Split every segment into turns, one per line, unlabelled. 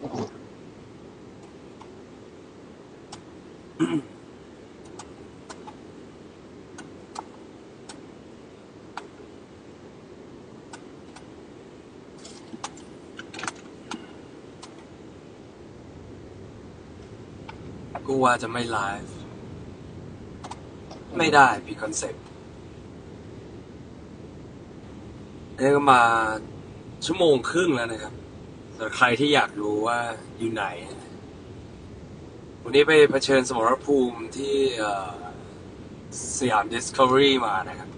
กูว่าจะไม่ไลฟ์ ไม่ได้ผิดคอนเซ็ปต์นี่ก็มาชั่วโมงครึ่งแล้วนะครับ สำหรับใครที่อยากรู้ว่าอยู่ไหน วันนี้ไปเผชิญสมรภูมิที่สยาม Discovery มานะครับ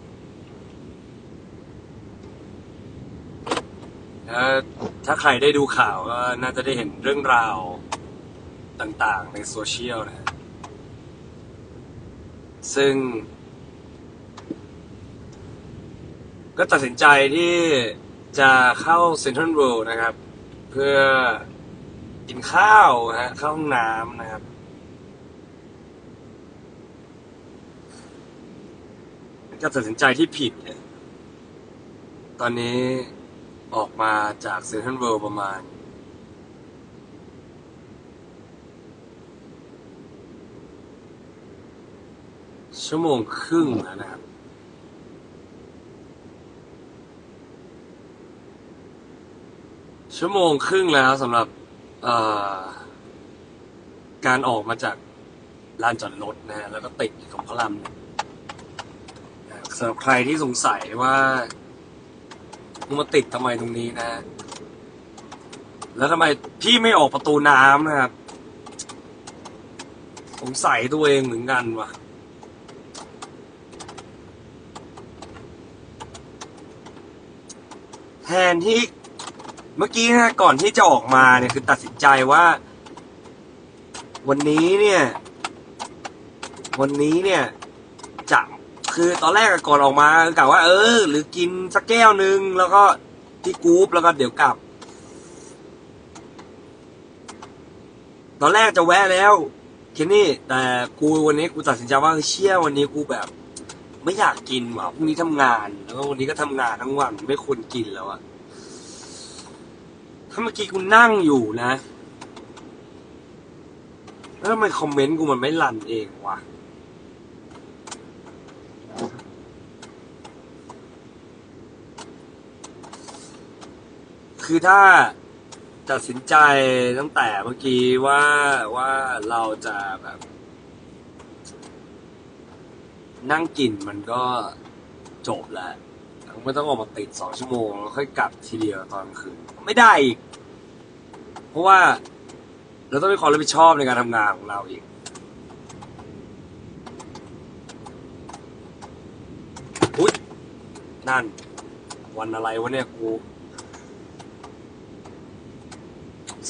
แล้วถ้าใครได้ดูข่าวก็น่าจะได้เห็นเรื่องราวต่างๆ ในโซเชียลนะฮะซึ่ง ก็ตัดสินใจที่จะเข้าเซ็นทรัลเวิลด์นะครับ เพื่อกินข้าวนะฮะเข้าห้องน้ำนะครับก็ตัดสินใจที่ผิดเนี่ย ตอนนี้ออกมาจากเซ็นทรัลเวิลด์ประมาณชั่วโมงครึ่งแล้วนะครับ ชั่วโมงครึ่งแล้วสำหรับการออกมาจากลานจอดรถนะฮะแล้วก็ติดของพระรามหนึ่งสำหรับใครที่สงสัยว่ามาติดทำไมตรงนี้นะฮะแล้วทำไมพี่ไม่ออกประตูน้ำนะครับสงสัยตัวเองเหมือนกันว่ะแทนที่ เมื่อกี้นะก่อนที่จะออกมาเนี่ยคือตัดสินใจว่า วันนี้เนี่ย วันนี้เนี่ยจะคือตอนแรกก่อนออกมากะว่า เออ หรือกินสักแก้วหนึ่งแล้วก็ที่กรุ๊ปแล้วก็เดี๋ยวกลับ ตอนแรกจะแวะแล้วแค่นี้แต่กูวันนี้กูตัดสินใจว่าเชี่ยวันนี้กูแบบ ไม่อยากกินว่ะพรุ่งนี้ทำงาน แล้วก็วันนี้ก็ทำงานทั้งวันไม่ควรกินแล้วอะ ถ้าเมื่อกี้กูนั่งอยู่นะ แล้วทำไมคอมเมนต์กูมันไม่รันเองวะคือถ้าตัดสินใจตั้งแต่เมื่อกี้ว่าว่าเราจะแบบ นั่งกินมันก็จบแล้วไม่ต้องออกมาติดสองชั่วโมง แล้วค่อยกลับทีเดียวตอนกลางคืน ไม่ได้อีก เพราะว่า เราต้องมีความรับผิดชอบในการทำงานของเราอีก อุ๊ย นั่น วันอะไรวะเนี่ยกู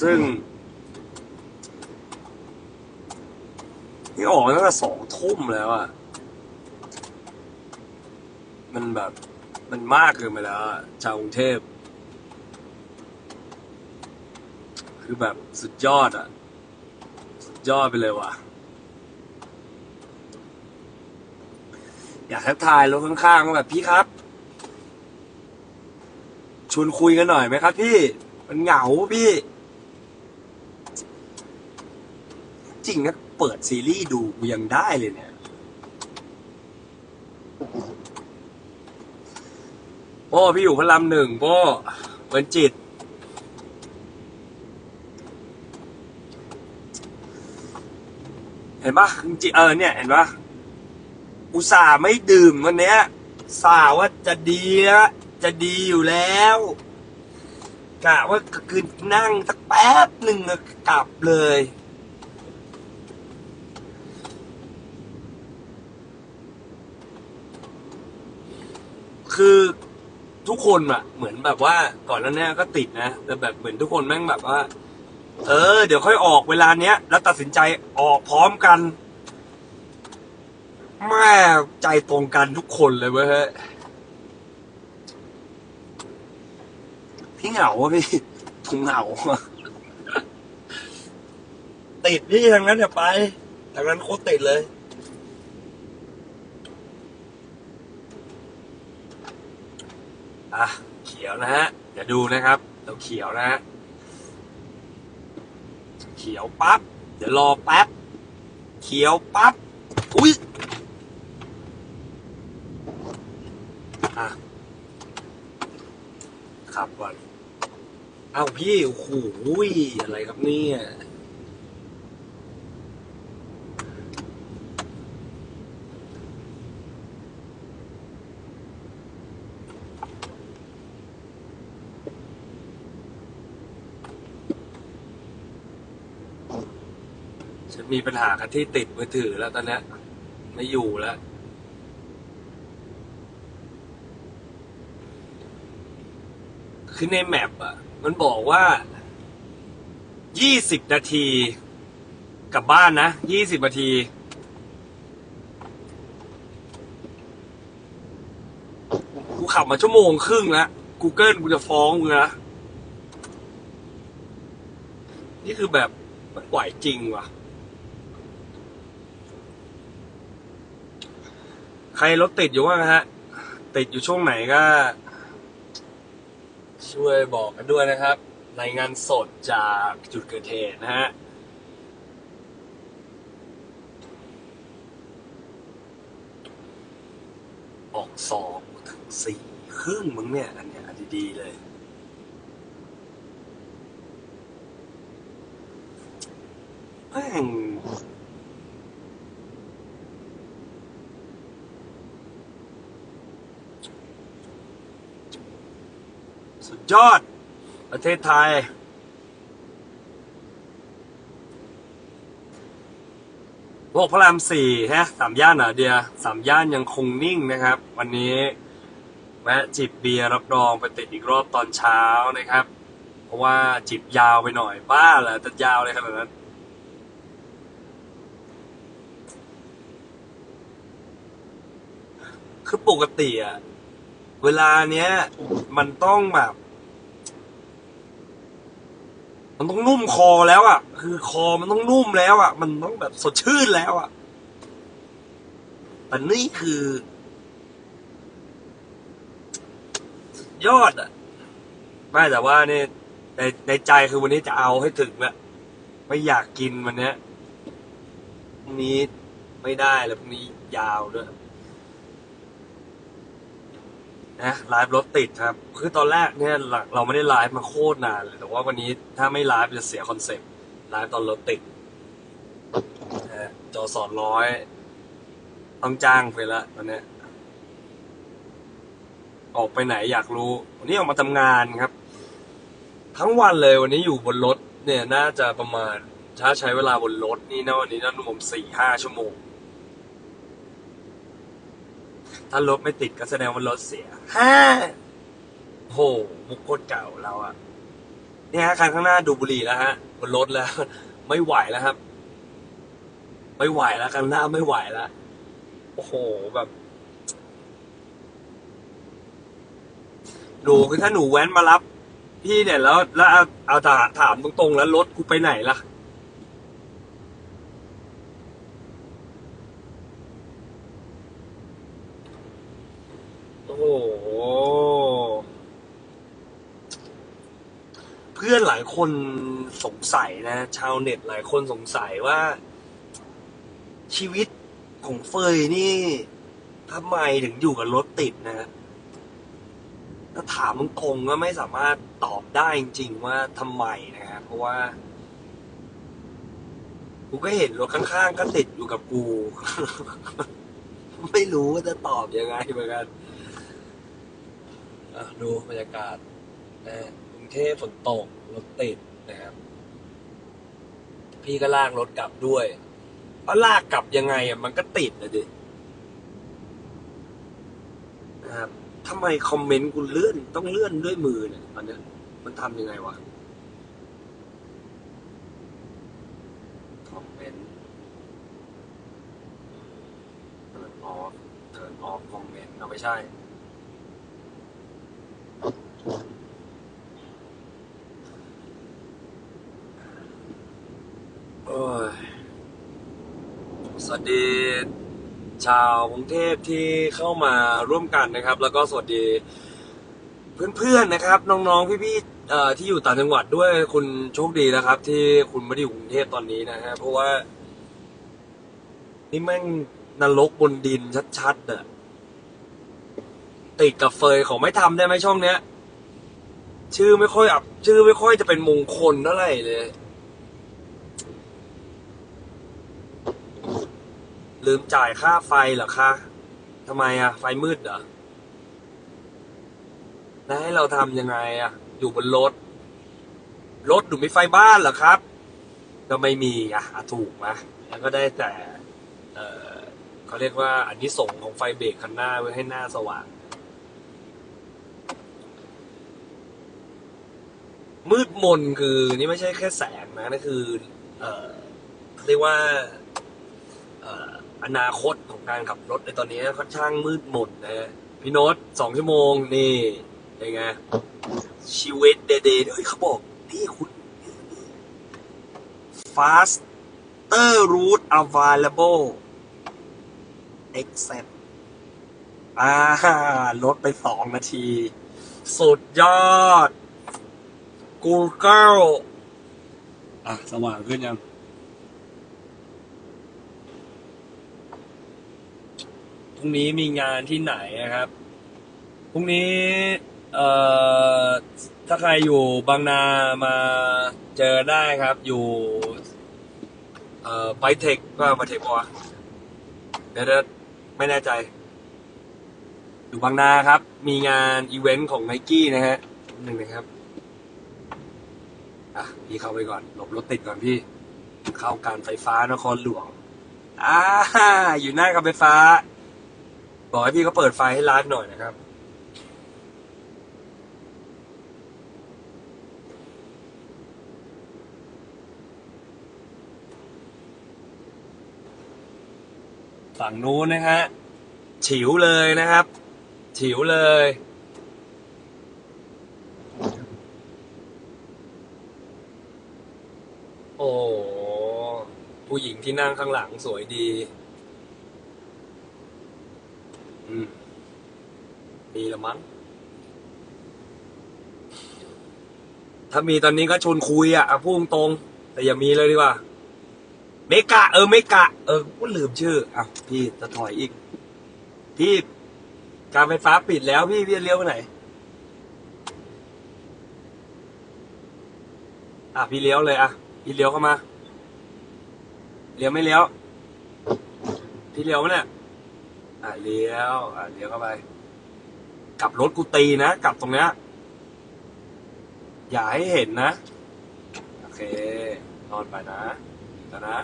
ซึ่งนี่ออกมาตั้งแต่สองทุ่มแล้วอะมันแบบ มันมากเกินไปแล้วอะชาวกรุงเทพ คือแบบสุดยอดอะ สุดยอดไปเลยว่ะ อยากทักทายรถข้างๆว่าแบบพี่ครับ ชวนคุยกันหน่อยไหมครับ พี่ มันเหงาพี่ จริงนะเปิดซีรีส์ดูกูยังได้เลยเนี่ยโอ้พี่อยู่พระรามหนึ่งโอ้เวนจิต เห็นปะจริงๆเออเนี่ยเห็นปะอุตส่าห์ไม่ดื่มวันเนี้ยสาว่าจะดีล้วจะดีอยู่แล้วกะว่าคือนั่งสักแป๊บหนึ่งแล้วกลับเลย คือทุกคนอะเหมือนแบบว่าก่อนหน้านี้ก็ติดนะ แต่แบบเหมือนทุกคนแม่งแบบว่า เออ เดี๋ยวค่อยออกเวลาเนี้ย แล้วตัดสินใจออกพร้อมกันแม่ใจตรงกันทุกคนเลยเว้ยเฮ้ยพี่เหงาอะพี่ผมเหงาติดพี่ทางนั้นอย่าไปทางนั้นโคตรติดเลยอะเขียวนะฮะเดี๋ยวดูนะครับเราเขียวนะฮะ เขียวปั๊บ เดี๋ยวรอแป๊บ เขียวปั๊บ อุ้ยอะขับก่อน เอ้าพี่โอ้โหอะไรครับเนี่ย มีปัญหากับที่ติดมือถือแล้วตอนนี้ไม่อยู่แล้ว คือในแมปอะ มันบอกว่า ยี่สิบนาทีกลับบ้านนะยี่สิบนาทีกูขับมาชั่วโมงครึ่งแล้ว Google กูจะฟ้องมึงนะ นี่คือแบบมันไหวจริงว่ะ ครรถติดอยู่บ้างฮะ ติดอยู่ช่วงไหนก็ ช่วยบอกกันด้วยนะครับ รายงานสดจากจุดเกิดเหตุนะฮะออกสองถึงสี่ครึ่งมึงเนี่ย อันเนี้ยอันดีๆเลย แม่ง สุดยอด ประเทศไทย พวกพระรามสี่ฮะสามย่านเหรอเดียสามย่านยังคงนิ่งนะครับ วันนี้แวะจิบเบียร์รับรองไปติดอีกรอบตอนเช้านะครับ เพราะว่าจิบยาวไปหน่อยบ้าเหรอจะยาวเลยขนาดนั้นคือปกติอะเวลาเนี้ยมันต้องแบบ มันต้องนุ่มคอแล้วอะคือคอมันต้องนุ่มแล้วอะมันต้องแบบสดชื่นแล้วอะแต่นี่คือยอดอะไม่แต่ว่าเนี่ยในในใจคือวันนี้จะเอาให้ถึงละไม่อยากกินวันเนี้ยพรุ่งนี้ไม่ได้แล้วพรุ่งนี้ยาวด้วย นะไลฟ์รถติดครับ คือตอนแรกเนี่ยเราไม่ได้ไลฟ์มาโคตรนานเลยแต่ว่าวันนี้ถ้าไม่ไลฟ์จะเสียคอนเซ็ปต์ไลฟ์ตอนรถติดจอสอนร้อยต้องจ้างไปละตอนนี้ออกไปไหนอยากรู้ วันนี้ออกมาทำงานครับ ทั้งวันเลยวันนี้อยู่บนรถเนี่ยน่าจะประมาณ ถ้าใช้เวลาบนรถนี่นะวันนี้น่ารวมสี่ห้าชั่วโมง ถ้ารถไม่ติดก็แสดงว่ารถเสียฮ่าโหมุกโคตรเก่าเราอะเนี่ยฮะคันข้างหน้าดูดบุหรี่แล้วฮะบนรถแล้ว ไม่ไหวแล้วครับ ไม่ไหวแล้วคันหน้าไม่ไหวแล้วโอ้โหแบบหนูคือถ้าหนูแว้นมารับ พี่เนี่ยแล้ว แล้วเอาเอาถามถามตรงๆแล้วรถกูไปไหนล่ะ โอ้โห เพื่อนหลายคนสงสัยนะ ชาวเน็ตหลายคนสงสัยว่า ชีวิตของเฟยนี่ทำไมถึงอยู่กับรถติดนะถ้าถามตรงๆก็ไม่สามารถตอบได้จริงๆว่าทำไมนะฮะเพราะว่ากูก็เห็นรถข้างๆก็ติดอยู่กับกู ไม่รู้ว่าจะตอบยังไงเหมือนกันดูบรรยากาศนะ เทพฝนตกรถติดนะครับ พี่ก็ลากรถกลับด้วยเพราะลากกลับยังไงอะมันก็ติดนะดินะครับทำไมคอมเมนต์กูเลื่อนต้องเลื่อนด้วยมือเนี่ยตอนเนี้ยมันทำยังไงวะคอมเมนต์ turn off turn off คอมเมนต์เอาไม่ใช่ โอ้ยส วัสดี ชาวกรุงเทพที่เข้ามาร่วมกันนะครับ แล้วก็สวัสดี เพื่อนๆนะครับ น้องๆพี่ๆที่อยู่ต่างจังหวัดด้วยคุณโชคดีนะครับ ที่คุณไม่ได้อยู่กรุงเทพตอนนี้นะฮะเพราะว่า นี่แม่งนรกบนดินชัดๆอะติดกับเฟยของไม่ทำได้ไหมช่องเนี้ย ชื่อไม่ค่อยอับ ชื่อไม่ค่อยจะเป็นมงคลเท่าไหร่เลย ลืมจ่ายค่าไฟเหรอคะทำไมอะไฟมืดเหรอ แล้วให้เราทำยังไงอะอยู่บนรถ รถหนูมีไฟบ้านเหรอครับ ก็ไม่มีอะอะถูกไหมแล้วก็ได้แต่ เออเขาเรียกว่าอันนี้ส่งของไฟเบรกคันหน้าไว้ให้หน้าสว่าง มืดมนคือนี่ไม่ใช่แค่แสงนะนั่นคือ เออเขาเรียกว่า เออ อนาคตของการขับรถในตอนนี้ค่อนข้างมืดมนนะฮะพี่โน้ตสองชั่วโมงนี่เป็นไงชีวิตเดย์เดย์เฮ้ยเขาบอกนี่คุณ faster route available except อ่าลดไปสองนาที สุดยอด Google อะ สว่างขึ้นยัง พรุ่งนี้มีงานที่ไหนนะครับ พรุ่งนี้ เอ่อ ถ้าใครอยู่บางนามาเจอได้ครับ อยู่ เอ่อไบเทคก็ไบเทคปะวะเดี๋ยวเดี๋ยวไม่แน่ใจ อยู่บางนาครับ มีงานอีเวนต์ของไนกี้นะฮะหนึ่งนะครับ อะ พี่เข้าไปก่อน หลบรถติดก่อนพี่ เข้าการไฟฟ้านครหลวงอ่าอยู่หน้าการไฟฟ้า บอกให้พี่เขาเปิดไฟให้ร้านหน่อยนะครับ ฝั่งนู้นนะฮะฉิวเลยนะครับฉิวเลยโอ้ผู้หญิงที่นั่งข้างหลังสวยดี อืม มั้ง ถ้ามีตอนนี้ก็ชวนคุยอะพูดตรง แต่อย่ามีเลยดีกว่า เมกะ เออเมกะ เออกูลืมชื่ออะพี่จะถอยอีก พี่การไฟฟ้าปิดแล้วพี่พี่จะเลี้ยวไปไหน อะพี่เลี้ยวเลยอะพี่เลี้ยวเข้ามา เลี้ยวไม่เลี้ยว พี่เลี้ยวไหมเนี่ย อะเลี้ยว อะเลี้ยวเข้าไป กลับรถกูตีนะกลับตรงเนี้ยอย่าให้เห็นนะ โอเค นอนไปนะแล้วนะ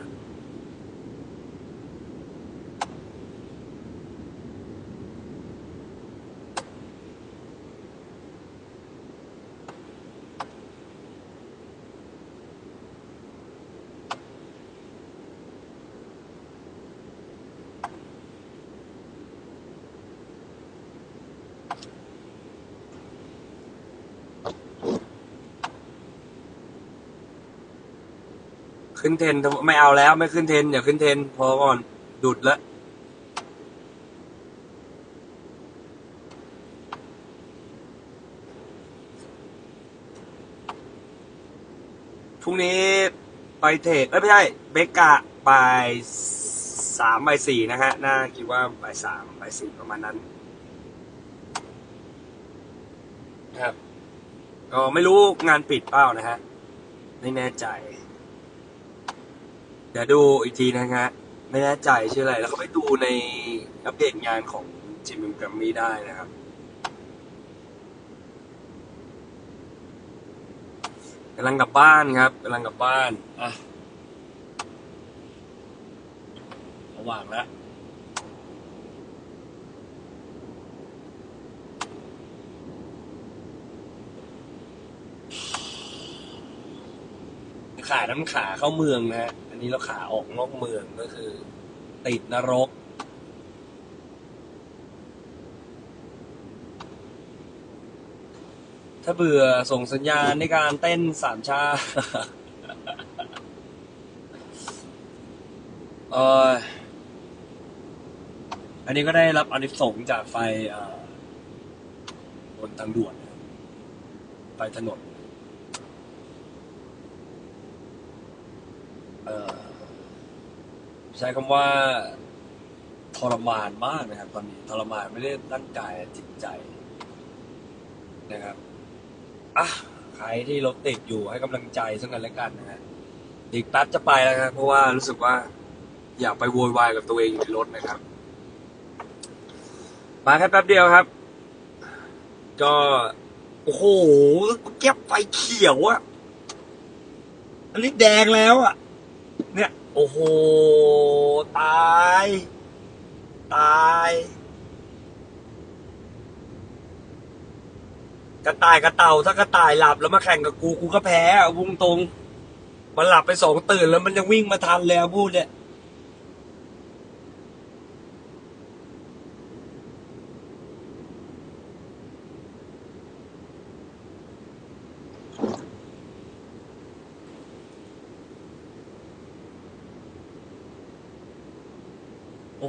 ขึ้นเทนไม่เอาแล้วไม่ขึ้นเทนอย่าขึ้นเทนพอก่อนดุดละพรุ่งนี้ไปเทรดไม่ใช่เบกะบ่ายสามบ่ายสี่นะฮะ น่าคิดว่าบ่ายสามบ่ายสี่ประมาณนั้นครับก็ไม่รู้งานปิดเปล่านะฮะ ไม่แน่ใจ เดี๋ยวดูอีกทีนะฮะ ไม่แน่ใจชื่ออะไร แล้วก็ไปดูในอัปเดตงานของจิมมิมแกรมมี่ได้นะครับ กำลังกลับบ้านครับ กำลังกลับบ้าน อะสว่างแล้วขาน้ำขาเข้าเมืองนะฮะ นนี้เราขาออกนอกเมืองก็คือ ติดนรก ถ้าเบื่อส่งสัญญาณในการเต้นสามชาเอออันนี้ก็ได้รับอนิสงจากไฟบนทางด่วนไปถนน เอ่อ ใช้คำว่าทรมานมากนะครับ ตอนนี้ทรมานไม่ได้ร่างกายจิตใจนะครับอะใครที่รถติดอยู่ให้กำลังใจซึ่งกันและกันนะฮะอีกแป๊บจะไปแล้วครับเพราะว่ารู้สึกว่า อยากไปโวยวายกับตัวเองอยู่ในรถนะครับ มาแค่แป๊บเดียวครับ ก็โอ้โหแก้ไฟเขียวอะอันนี้แดงแล้วอะเนี่ย โอ้โห ตาย ตาย กระต่ายกระเต่าถ้ากระต่ายหลับแล้วมาแข่งกับกูกูก็แพ้อะวุงตรง มันหลับไปสองตื่นแล้วมันยังวิ่งมาทันแล้วพูดเนี่ย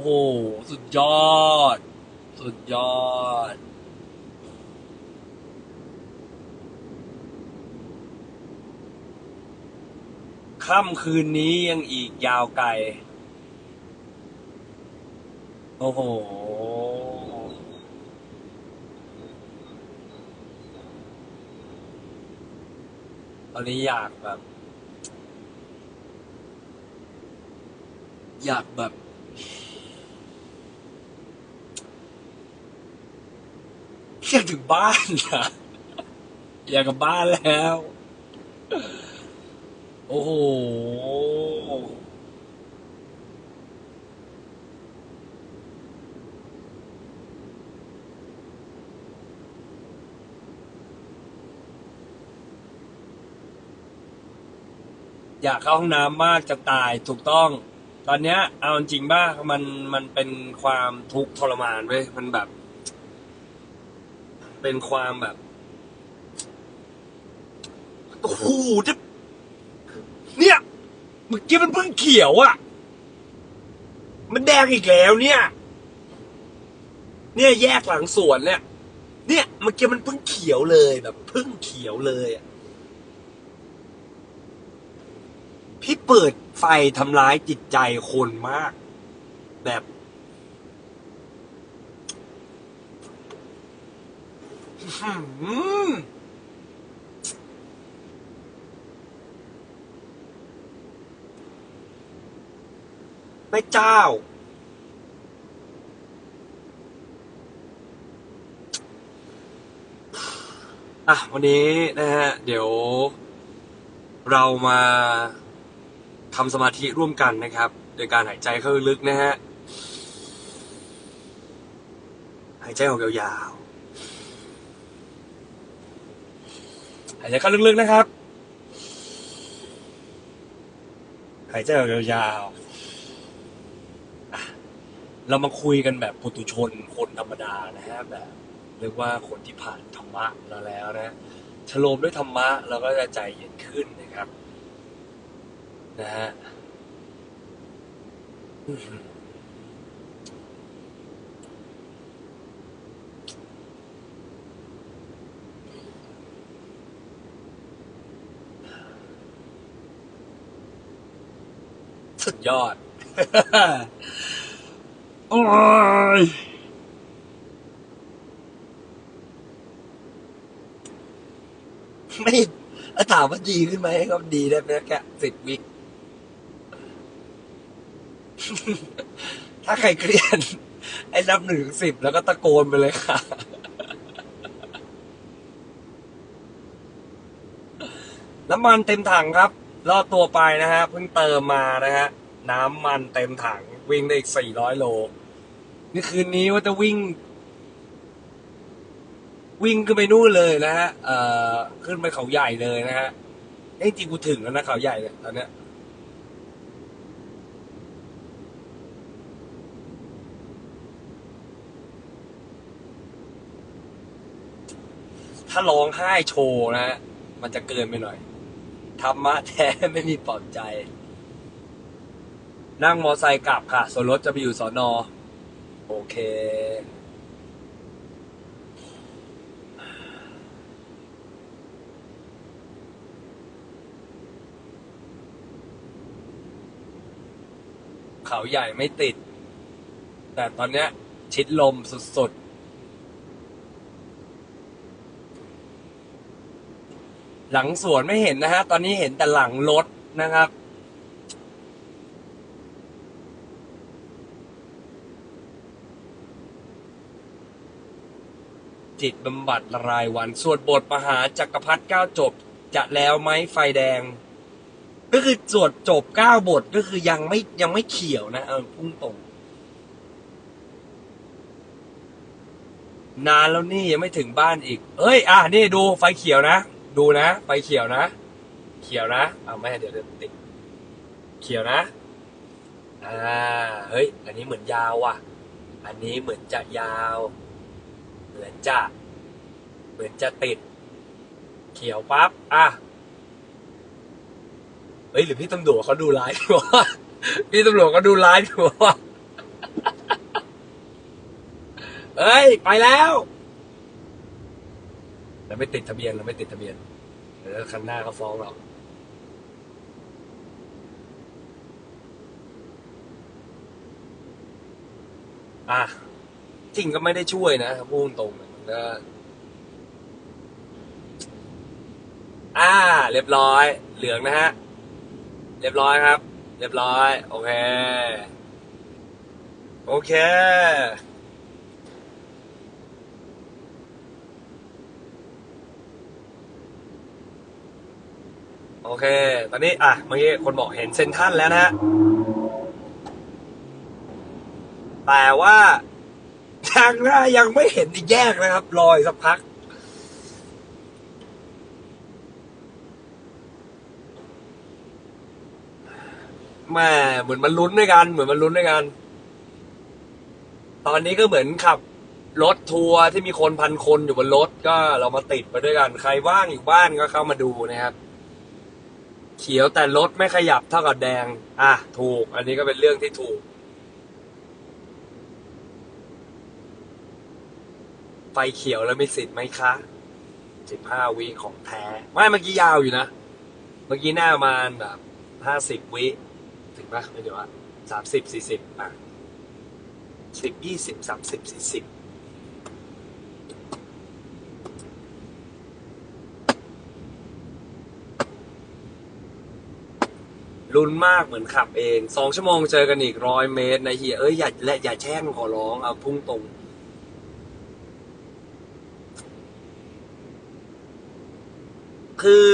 ห สุดยอด สุดยอด ค่ำคืนนี้ยังอีกยาวไกล โอ้โหตอนนี้อยากแบบ อยากแบบ อยากถึงบ้านอะอยากกลับบ้านแล้ว โอ้โหอยากเข้าห้องน้ำมากจะตายถูกต้อง ตอนเนี้ยเอาจริงบ้ามันมันเป็นความทุกข์ทรมานเว้ยมันแบบ เป็นความแบบโอ้โหจะเนี่ยเมื่อกี้มันเพิ่งเขียวอะ่ะ มันแดงอีกแล้วเนี่ย เนี่ยแยกหลังสวนเนี่ย เนี่ยเมื่อกี้มันเพิ่งเขียวเลยแบบเพิ่งเขียวเลยอะพี่เปิดไฟทำร้ายจิตใจคนมาก แบบ ไม่เจ้า อะ วันนี้นะฮะ เดี๋ยว เรามาทำสมาธิร่วมกันนะครับ โดยการหายใจเข้าลึกๆนะฮะ หายใจออกยาวๆ หายใจเข้าลึกๆนะครับ หายใจออกยาวๆ เรามาคุยกันแบบปุถุชนคนธรรมดานะฮะแบบเรียกว่าคนที่ผ่านธรรมะมาแล้วนะชโลมด้วยธรรมะเราก็จะใจเย็นขึ้นนะครับ นะฮะอื้อหือ สุดยอด โอ้ยไม่แล้วถามว่าดีขึ้นไหมก็ดีได้ไหมแค่สิบวิถ้าใครเครียดไอ้นับหนึ่งถึงสิบแล้วก็ตะโกนไปเลยค่ะ น้ำมันเต็มถังครับ รอดตัวไปนะฮะเพิ่งเติมมานะฮะน้ำมันเต็มถังวิ่งได้อีกสี่ร้อยโล นี่คืนนี้ว่าจะวิ่ง วิ่งขึ้นไปนู่นเลยนะฮะเอ่อขึ้นไปเขาใหญ่เลยนะฮะเอ้จริงกูถึงแล้วนะเขาใหญ่เนี่ยตอนเนี้ยถ้าร้องไห้โชว์นะฮะมันจะเกินไปหน่อย ธรรมะแท้ไม่มีปลอบใจ นั่งมอไซค์กลับค่ะส่วนรถจะไปอยู่สอนอ โอเค เขาใหญ่ไม่ติด แต่ตอนเนี้ย ชิดลมสุดๆ หลังสวนไม่เห็นนะฮะ ตอนนี้เห็นแต่หลังรถนะครับ จิตบำบัดรายวัน สวดบทมหาจักรพรรดิเก้าจบ จะแล้วไหมไฟแดง ก็คือสวดจบเก้าบทก็คือยังไม่ยังไม่เขียวนะเออพุ่งตรงนานแล้วนี่ยังไม่ถึงบ้านอีก เอ้ย อะ นี่ดูไฟเขียวนะ ดูนะไฟเขียวนะ เขียวนะเอาไม่เดี๋ยวเดี๋ยวติดเขียวนะอ่าเฮ้ย อันนี้เหมือนยาวว่ะ อันนี้เหมือนจะยาว เหมือนจะ เหมือนจะติด เขียวปั๊บอะเฮ้ยหรือพี่ตำรวจเขาดูไลฟ์อยู่วะพี่ตำรวจเขาดูไลฟ์อยู่วะเอ้ย ไปแล้ว เราไม่ติดทะเบียนเราไม่ติดทะเบียนเดี๋ยวคันหน้าเขาฟ้องเราอะจริงก็ไม่ได้ช่วยนะพูดตรงมันก็อ่า เรียบร้อย เหลืองนะฮะ เรียบร้อยครับ เรียบร้อย โอเค โอเค โอเค ตอนนี้อะเมื่อกี้คนบอกเห็นเซนทันแล้วนะฮะ แต่ว่าทางหน้ายังไม่เห็นอีกแยกนะครับ รออีกสักพัก แม่เหมือนมันลุ้นด้วยกัน เหมือนมันลุ้นด้วยกัน ตอนนี้ก็เหมือนขับรถทัวร์ที่มีคนพันคนอยู่บนรถก็เรามาติดไปด้วยกัน ใครว่างอยู่บ้านก็เข้ามาดูนะครับ เขียวแต่รถไม่ขยับเท่ากับแดง อะ ถูก อันนี้ก็เป็นเรื่องที่ถูก ไฟเขียวแล้วมีสิทธิ์ไหมคะสิบห้าวิของแท้ ไม่เมื่อกี้ยาวอยู่นะ เมื่อกี้หน้ามาแบบห้าสิบวิถึงปะไม่เดี๋ยวอะสามสิบสี่สิบอะสิบยี่สิบสามสิบสี่สิบ ลุ้นมากเหมือนขับเองสองชั่วโมงเจอกันอีกร้อยเมตรนะเฮียเอ้ยอย่าและอย่าแช่งขอร้องเอาพุ่งตรง คือ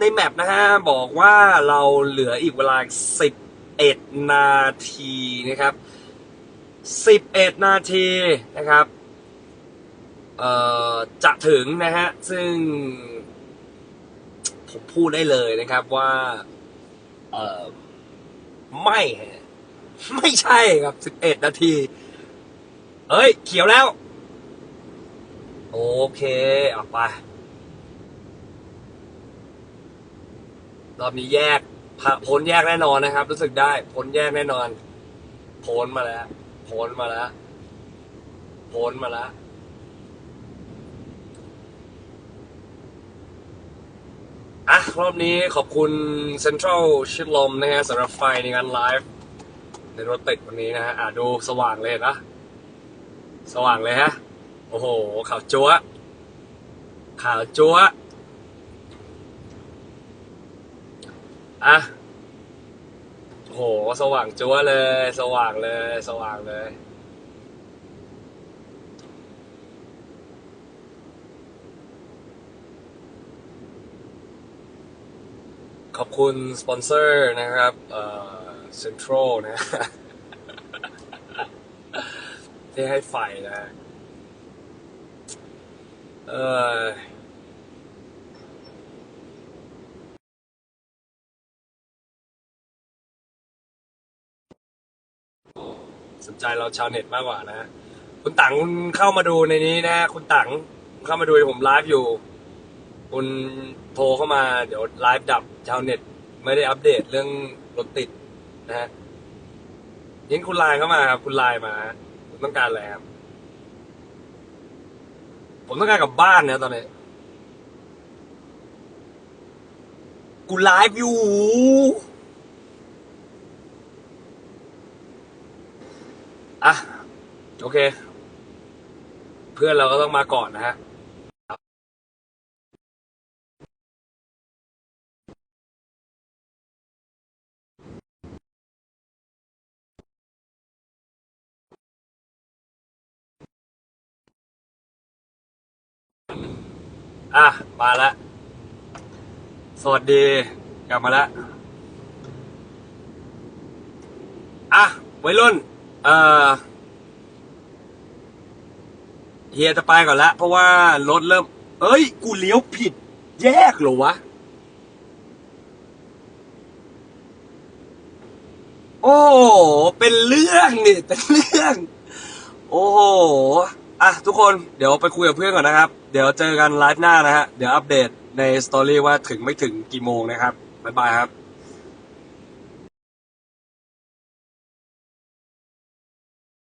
ในแมปนะฮะบอกว่าเราเหลืออีกเวลา11นาทีนะครับ11นาทีนะครับเอ่อจะถึงนะฮะ ซึ่งผมพูดได้เลยนะครับว่า เออไม่ ไม่ใช่ครับ11นาที เอ้ย เขียวแล้ว โอเคเอาไป รอบนี้แยกพ้นแยกแน่นอนนะครับ รู้สึกได้พ้นแยกแน่นอนพ้นมาแล้วพ้นมาแล้วพ้นมาแล้ว อะรอบนี้ขอบคุณเซ็นทรัลชิดลมนะฮะสำหรับไฟในการไลฟ์ในรถติดวันนี้นะฮะอะดูสว่างเลยนะสว่างเลยฮะ โอ้โหขาวจั๊วะขาวจั๊วะอะโอ้โห สว่างจั๊วะเลย สว่างเลย สว่างเลย ขอบคุณสปอนเซอร์นะครับเซ็นทรัลนะที่ให้ไฟนะเออสนใจเราชาวเน็ตมากกว่านะ คุณตังคุณเข้ามาดูในนี้นะ คุณตังเข้ามาดูผมไลฟ์อยู่ คุณโทรเข้ามาเดี๋ยวไลฟ์ดับชาวเน็ต ไม่ได้อัปเดตเรื่องรถติดนะฮะยิงคุณไลน์เข้ามาครับ คุณไลน์มาคุณต้องการอะไรครับ ผมต้องการกลับบ้านนะตอนนี้ กูไลฟ์อยู่ อะ โอเค เพื่อนเราก็ต้องมาก่อนนะฮะ อะ มาล้วสวัสดี กลับมาล้วอะวัยรุ่น เอ่อ เฮียจะไปก่อนละ เพราะว่ารถเริ่ม เอ้ย กูเลี้ยวผิด แยกเหรอวะ โอ้ เป็นเรื่องนี่ เป็นเรื่อง โอ้โห อะ ทุกคน เดี๋ยวไปคุยกับเพื่อนก่อนนะครับ ดี๋ยวเจอกันไลฟ์หน้านะฮะ เดี๋ยวอัปเดตในสตอรี่ว่าถึงไม่ถึงกี่โมงนะครับ บ๊ายบายครับ